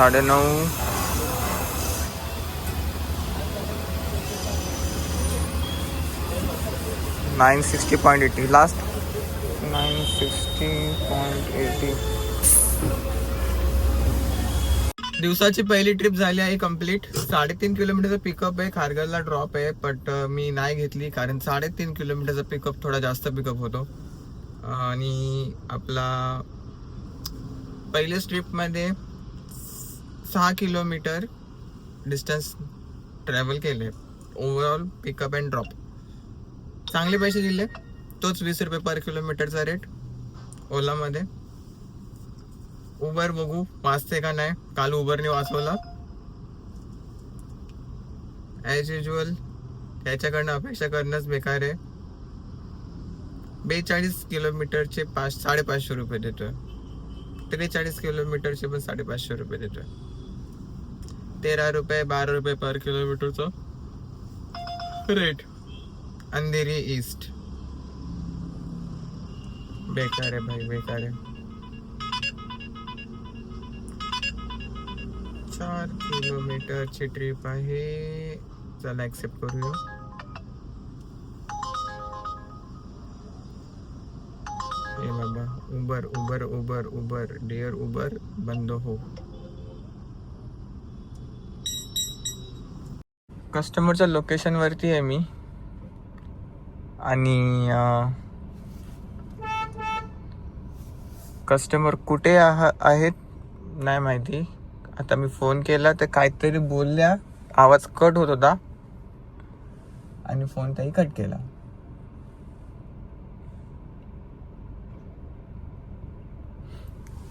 साडेनऊ. Nine sixty point eighty last nine sixty point eighty दिवसाची पहिली ट्रिप झाली आहे कंप्लीट साडेतीन किलोमीटरचा पिकअप आहे. खारघरला ड्रॉप आहे बट मी नाही घेतली कारण साडेतीन किलोमीटरचा पिकअप थोडा जास्त पिकअप होतो. आणि आपला पहिल्या ट्रिपमध्ये सहा किलोमीटर डिस्टन्स ट्रॅव्हल केले. ओव्हरऑल पिकअप अँड ड्रॉप चांगले पैसे दिले. तोच वीस रुपये पर किलोमीटरचा रेट ओलामध्ये. उबर बघू वाचते का नाही? काल उबरने वाचवला. ॲज युजल त्याच्याकडनं अपेक्षा करणंच बेकार आहे. बेचाळीस किलोमीटरचे पाच साडेपाचशे रुपये देतोय. त्रेचाळीस किलोमीटरचे पण साडेपाचशे रुपये देतोय. तेरा रुपये बारा रुपये पर किलोमीटरचं रेट अंधेरी ईस्ट बेकार आहे भाई बेकार आहे. चार किलोमीटरची ट्रिप आहे. चला ॲक्सेप्ट करूया. हे बाबा Uber Uber Uber Uber dear Uber बंद हो. कस्टमरच्या लोकेशनवरती आहे मी. आणि कस्टमर कुठे आहा- आहेत? नाही माहिती. आता मी फोन केला तर काहीतरी बोलल्या. आवाज कट होत होता. आणि फोन त्याही कट केला.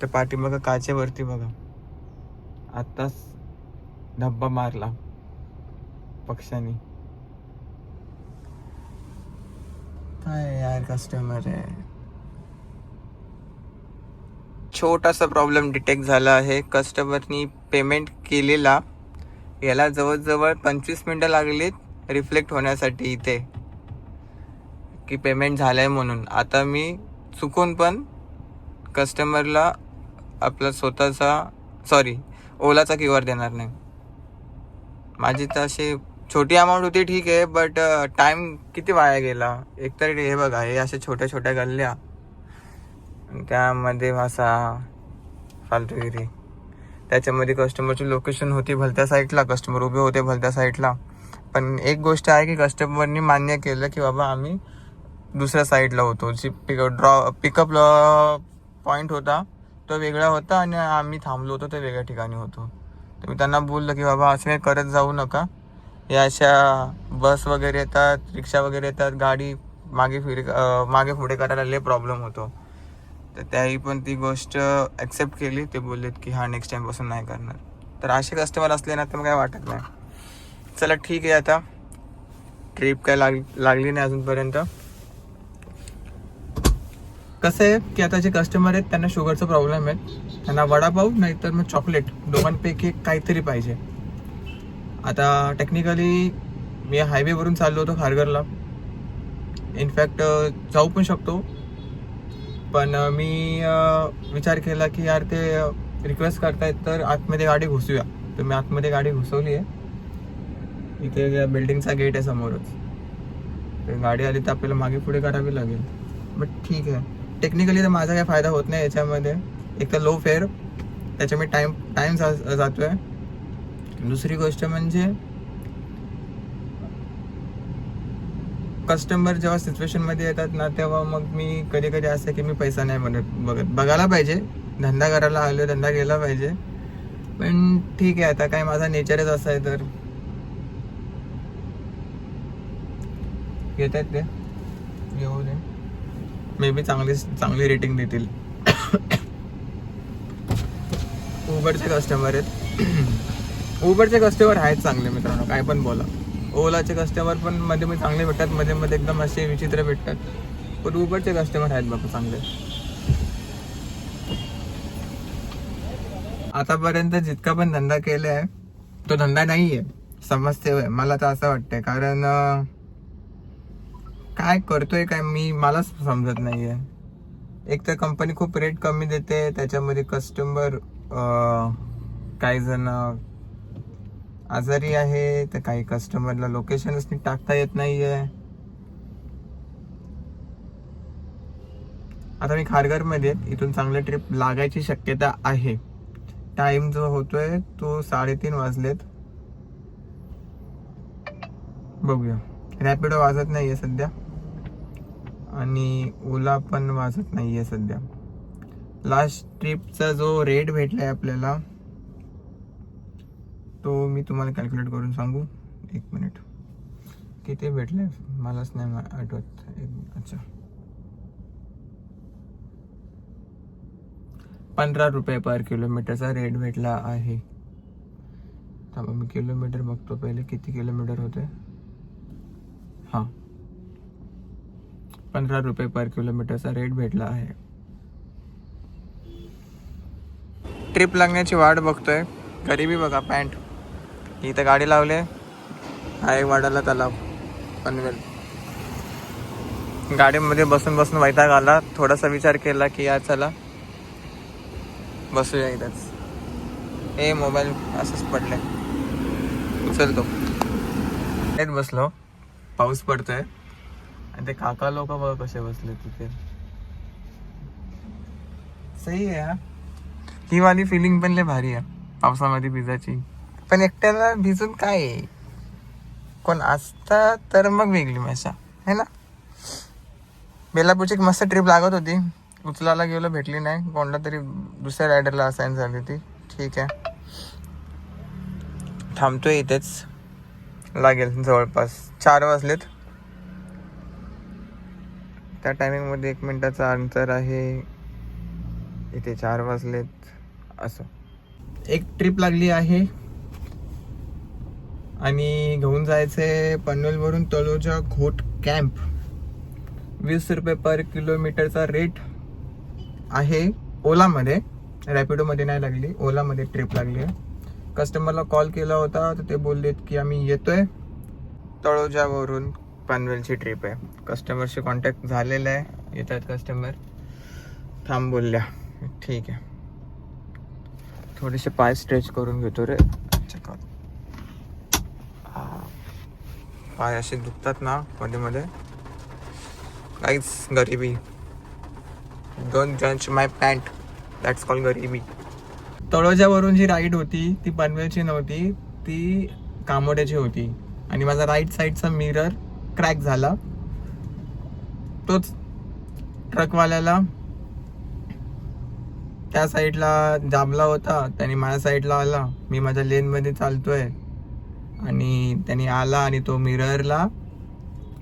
तर पाठीमागं काचेवरती बघा. आत्ताच धब्बा मारला. पक्षाने काय यार कस्टमर आहे. छोटासा प्रॉब्लेम डिटेक्ट झाला आहे. कस्टमरनी पेमेंट केलेला याला जवळजवळ पंचवीस मिनटं लागलीत रिफ्लेक्ट होण्यासाठी इथे की पेमेंट झालं आहे म्हणून. आता मी चुकून पण कस्टमरला आपला स्वतःचा सॉरी ओलाचा क्यू आर देणार नाही. माझी तर अशी छोटी अमाऊंट होती ठीक आहे बट टाइम uh, किती वाया गेला? एकतर हे बघा हे अशा छोट्या छोट्या गल्ल्या. आणि त्यामध्ये असा फालतूगिरी त्याच्यामध्ये कस्टमरची लोकेशन होती भलत्या साईडला कस्टमर उभे होते भलत्या साईडला पण एक गोष्ट आहे की कस्टमरनी मान्य केलं की बाबा आम्ही दुसऱ्या साईडला होतो. जी पिक ड्रॉ पिकअप पॉईंट होता तो वेगळा होता आणि आम्ही थांबलो होतो ते वेगळ्या ठिकाणी होतो. तर मी त्यांना बोललो की बाबा असं काही करत जाऊ नका. या अशा बस वगैरे येतात रिक्षा वगैरे येतात गाडी मागे फिर मागे पुढे करायला लय प्रॉब्लेम होतो. तर त्याही पण ती गोष्ट ॲक्सेप्ट केली. ते बोललेत की हा नेक्स्ट टाईमपासून नाही करणार. तर असे कस्टमर असले ना तर मग काय वाटत नाही. चला ठीक आहे आता. ट्रीप काय लाग लागली नाही अजूनपर्यंत. कसं आहे की आता जे कस्टमर आहेत त्यांना शुगरचा प्रॉब्लेम आहे. त्यांना वडापाव नाहीतर मग चॉकलेट दोघांपैकी काहीतरी पाहिजे. आता टेक्निकली मी हायवेवरून चाललो होतो खारघरला. इनफॅक्ट जाऊ पण शकतो. पण मी विचार केला की यार ते रिक्वेस्ट करतायत तर आतमध्ये गाडी घुसूया. तर मी आतमध्ये गाडी घुसवली आहे. इथे बिल्डिंगचा गेट आहे समोरच. तर गाडी आली तर आपल्याला मागे पुढे करावी लागेल. बट ठीक आहे. टेक्निकली तर माझा काही फायदा होत नाही याच्यामध्ये. एक तर लो फेअर त्याच्या मी टाईम टाईम जा आहे दुसरी गोष्ट म्हणजे कस्टमर जेव्हा सिच्युएशनमध्ये येतात ना तेव्हा मग मी कधी कधी असं की मी पैसा नाही म्हणत बघत बघायला पाहिजे. धंदा करायला आलो धंदा केला पाहिजे. पण ठीक आहे आता काय माझा नेचरच असा आहे तर. येत आहेत ते. घेऊ दे. मे बी चांगली चांगली रेटिंग देतील. उबरचे कस्टमर आहेत. उबरचे कस्टमर आहेत चांगले मित्रांनो काय पण बोला. ओलाचे कस्टमर पण मध्ये मध्ये चांगले भेटतात मध्ये मध्ये एकदम असे विचित्र भेटतात. पण उबरचे कस्टमर आहेत बाबा चांगले. आतापर्यंत जितका पण धंदा केला आहे तो धंदा नाहीये. समजते होय. मला तर असं वाटतंय. कारण काय करतोय काय मी मलाच समजत नाही आहे एक तर कंपनी खूप रेट कमी देते त्याच्यामध्ये कस्टमर काही जण आजारी आहे तर काही कस्टमरला लोकेशनच नीट टाकता येत नाहीये. आता मी खारघरमध्ये इथून चांगलं ट्रिप लागायची शक्यता आहे. टाइम जो होतोय तो साडेतीन वाजलेत. बघूया. रॅपिडो वाजत नाहीये सध्या. आणि ओला पण वाजत नाहीये सध्या. लास्ट ट्रिपचा जो रेट भेटलाय आपल्याला तो मी तुम्हाला कॅल्क्युलेट करून सांगू. एक मिनिट किती भेटले? मलाच नाही आठवत. एक अच्छा. पंधरा रुपये पर किलोमीटरचा रेट भेटला आहे. थांबा मी किलोमीटर बघतो पहिले. किती किलोमीटर होते? हां. पंधरा रुपये पर किलोमीटरचा रेट भेटला आहे. ट्रिप लागण्याची वाट बघतोय. गरिबी बघा पॅन्ट इथं गाडी लावले आहे. वाडाला तलाव पनवेल. गाडीमध्ये बसून बसून वैताग आला. थोडासा विचार केला की यार चला. बसूया इथंच. हे मोबाईल असंच पडले उचलतो येत बसलो हो. पाऊस पडतोय. आणि ते काका लोक बघ कसे बसले तिथे. सही आहे ही. वाली फिलिंग पण लय भारी आहे. पावसामध्ये पिझाची पण एकट्याला भिजून काय? आहे? कोण असता तर मग वेगळी मजा है ना? बेलापूरची एक मस्त ट्रिप लागत होती. उचलायला गेलो भेटली नाही. कोणला तरी दुसऱ्या रायडरला असाईन झाली होती. ठीक आहे. थांबतोय इथेच. लागेल जवळपास. चार वाजलेत. त्या टायमिंगमध्ये एक मिनटाचा अंतर आहे. इथे चार वाजलेत. असं. एक ट्रिप लागली आहे. आणि घेऊन जायचे पनवेलवरून तलोजा घोट कॅम्प. वीस रुपये पर किलोमीटरचा रेट आहे ओलामध्ये. रॅपिडोमध्ये नाही लागली ओलामध्ये ट्रिप लागली आहे. कस्टमरला कॉल केला होता तर ते बोललेत की आम्ही येतोय. तळोजावरून पनवेलची ट्रिप आहे. कस्टमरशी कॉन्टॅक्ट झालेला आहे. येत आहेत कस्टमर थांब बोलल्या. ठीक आहे. थोडेसे पाय स्ट्रेच करून घेतो रे अच्छा का हा. पाय असे दुखतात ना मध्ये मध्ये. काहीच गरिबी. Don't judge my pant that's call गरिबी. तळोजावरून जी राईड होती ती पनवेलची नव्हती ती कामोड्याची होती. आणि माझा राईट साईडचा मिरर क्रॅक झाला. तोच ट्रकवाल्याला त्या साईडला दाबला होता त्याने माझ्या साईडला आला. मी माझ्या लेनमध्ये चालतोय. आणि त्याने आला आणि तो मिररला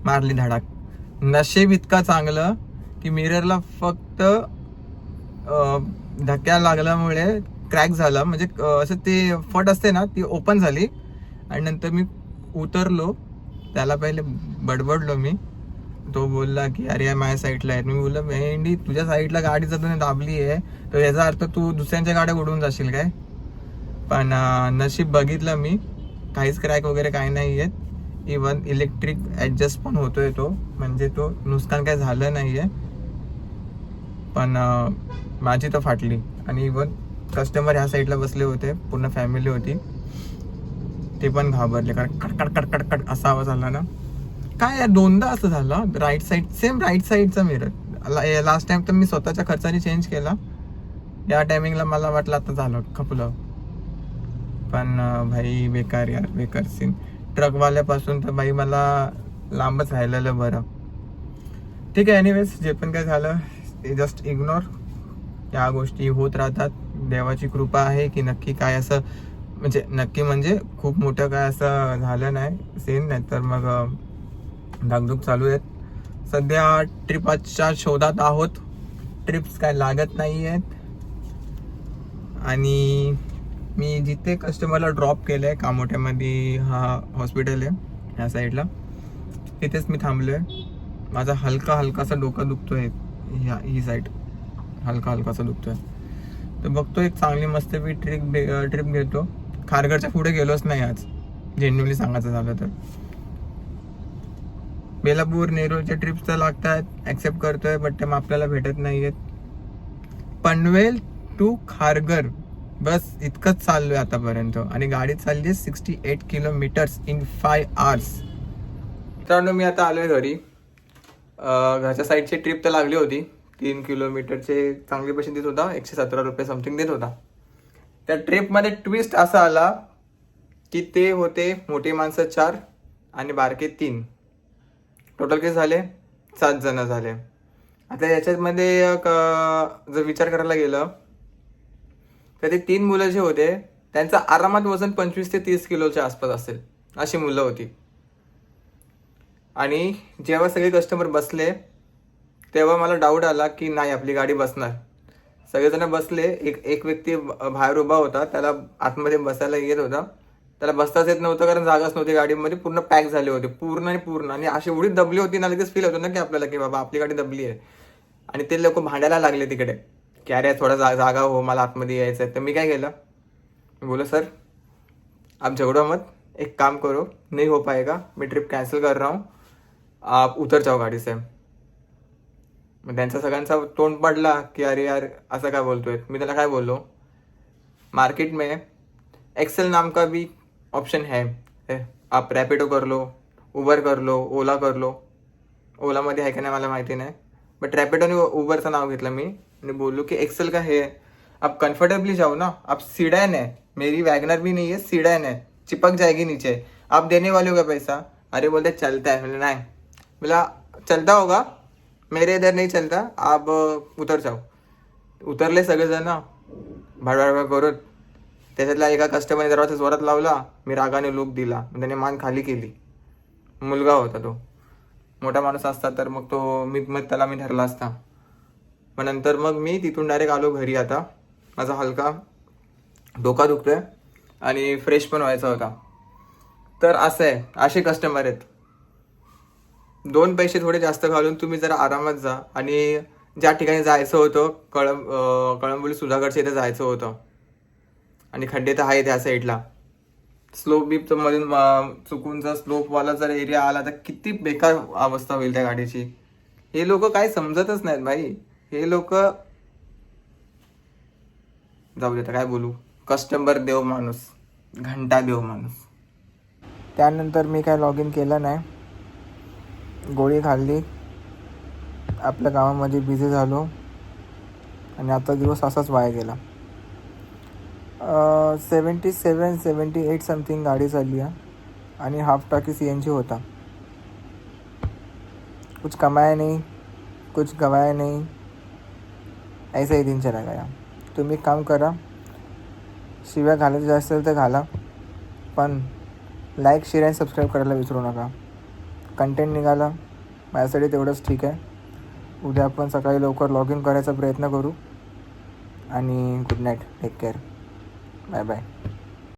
मारली धडाक. नशीब इतका चांगलं की मिररला फक्त धक्क्या लागल्यामुळे क्रॅक झाला. म्हणजे असं ते फट असते ना ती ओपन झाली आणि नंतर मी उतरलो. त्याला पहिले बडबडलो मी. तो बोलला की अरे या माझ्या साईडला आहे. मी बोललो मेहंडी तुझ्या साईडला गाडी जर तुम्ही दाबली आहे. तर याचा अर्थ तू दुसऱ्यांच्या गाड्या उडवून जाशील काय? पण नशीब बघितलं मी. काहीच क्रॅक वगैरे काही नाही आहेत इवन इलेक्ट्रिक ॲडजस्ट पण होतोय तो. म्हणजे तो नुकसान काय झालं नाही आहे पण माझी तर फाटली. आणि इवन कस्टमर ह्या साईडला बसले होते. पूर्ण फॅमिली होती. ते पण घाबरले. कारण कडकड कडकड कड असा आवाज आला ना. काय यार दोनदा असं झालं राईट साईड सेम राईट साईडचा मिरर लास्ट टाइम तर मी स्वतःच्या खर्चाने चेंज केला. या टायमिंगला मला वाटलं आता झालं खपलं. पण भाई बेकार यार बेकार सीन ट्रकवाल्यापासून तर भाई मला लांबच राहिलेलं बरं. ठीक आहे एनिवेज जे पण काय झालं ते जस्ट इग्नोर या गोष्टी होत राहतात. देवाची कृपा आहे की नक्की काय असं म्हणजे नक्की म्हणजे खूप मोठं काय असं झालं नाही सीन नाही तर मग धाकधूक चालू आहेत. सध्या ट्रिपाच्या शोधात आहोत. ट्रिप्स काय लागत नाही आहेत आणि मी जिथे कस्टमरला ड्रॉप केलं आहे कामोठ्यामध्ये हा हॉस्पिटल आहे ह्या साईडला तिथेच मी थांबलो आहे माझा हलका हलकासा डोक दुखतो आहे ह्या ही साईड हलका हलकासा दुखतो आहे तर बघतो एक चांगली मस्त मी ट्रिप ट्रिप घेतो. खारघरच्या पुढे गेलोच नाही आज. जेन्युअली सांगायचं झालं तर. बेलापूर नेरूळच्या ट्रिप्स तर लागतात ॲक्सेप्ट करतोय बट ते मग आपल्याला भेटत नाही आहेत पनवेल टू खारघर. बस इतकंच चाललोय आतापर्यंत. आणि गाडी चालली आहे sixty eight kilometres in five hours मित्रांनो मी आता आलो आहे घरी घरच्या साईडची ट्रिप तर लागली होती. तीन किलोमीटरचे चांगले पैसे देत होता. एकशे सतरा रुपये समथिंग देत होता. त्या ट्रिपमध्ये ट्विस्ट असा आला की ते होते मोठी माणसं चार आणि बारके तीन. टोटल किती झाले सात जण झाले. आता याच्यामध्ये जर विचार करायला गेलं तर ते तीन मुलं जे होते त्यांचं आरामात वजन पंचवीस ते तीस किलोच्या आसपास असेल अशी मुलं होती. आणि जेव्हा सगळे कस्टमर बसले तेव्हा मला डाऊट आला की नाही आपली गाडी बसणार. सगळेजण बसले एक एक व्यक्ती बाहेर उभा होता त्याला आतमध्ये बसायला येत होता. त्याला बसताच येत नव्हतं कारण जागाच नव्हती गाडीमध्ये पूर्ण पॅक झाले होते पूर्ण आणि पूर्ण. आणि अशी एवढी दबली होती ना लगेच फील होतं ना की आपल्याला की बाबा आपली गाडी दबली आहे. आणि ते लोक भांडायला लागले तिकडे. की अरे थोडा जा जागा हो मला आतमध्ये यायचं आहे तर मी काय केलं? मी बोलो सर आप झगड़ो मत. एक काम करो. नहीं हो पाएगा. मैं ट्रिप कैंसिल कर रहा हूँ. आप उतर जाओ गाड़ी से. मग त्यांचा सगळ्यांचा तोंड पडला की अरे यार असं काय बोलतोय? मी त्याला काय बोललो? मार्केट में एक्सेल नाम का भी ऑप्शन है. है, आप रॅपिडो कर लो उबर कर लो ओला कर लो. ओलामध्ये आहे का नाही मला माहिती नाही. बट रॅपिडोने उबरचं नाव घेतलं मी. आणि बोललो की एक्सेल का है? आप कंफर्टेबली जाओ ना. आप सीडैन है. मेरी वैगनर भी नहीं है सीडैन है. चिपक जाएगी नीचे. आप देने वाले हो पैसा? अरे बोलते चलता है. बोले नहीं. बोला चलता होगा? मेरे इधर नहीं चलता. आप उतर जाओ. उतरले सगळेजण भाडभाड करून. त्याच्यातला एका कस्टमरने दरवाजा जोरात लावला. मी रागाने लूक दिला. त्याने मान खाली केली. मुलगा होता तो. मोठा माणूस असता तर मग तो मी मग त्याला मी धरला असता. मग नंतर मग मी तिथून डायरेक्ट आलो घरी आता. माझा हलका डोका दुखतोय आणि फ्रेश पण व्हायचा होता. तर असं आहे असे कस्टमर आहेत. दोन पैसे थोडे जास्त घालून तुम्ही जरा आरामात जा आणि ज्या ठिकाणी जायचं होतं कळंब कळंबोली सुधागडच्या इथे जायचं होतं. आणि खड्डे तर आहे त्या साईडला स्लोप बीप मधून चुकून जर स्लोपवाला जर एरिया आला तर किती बेकार अवस्था होईल त्या गाडीची. हे लोक काय समजतच नाहीत भाई. हे लोक जाऊ देता काय बोलू? कस्टमर देव माणूस. घंटा देव माणूस. त्यानंतर मी काय लॉग इन केलं नाही. गोळी खाल्ली. आपल्या गावामध्ये बिझी झालो. आणि आता दिवस असाच वाया गेला. Seventy seven seventy eight something गाडी चालली आहे आणि हाफ टाकी सी एन जी होता. कुछ कमाया नहीं कुछ गवाया नहीं. ऐसा ही दिन चला गया. तुम्ही एक काम करा. शिव्या घालायचं असेल तर घाला. पण लाईक शेअर आणि सबस्क्राईब करायला विसरू नका. कंटेंट निघाला. माझ्यासाठी तेवढंच ठीक आहे. उद्या आपण सकाळी लवकर लॉग इन करायचा प्रयत्न करू. आणि good night take care Bye bye.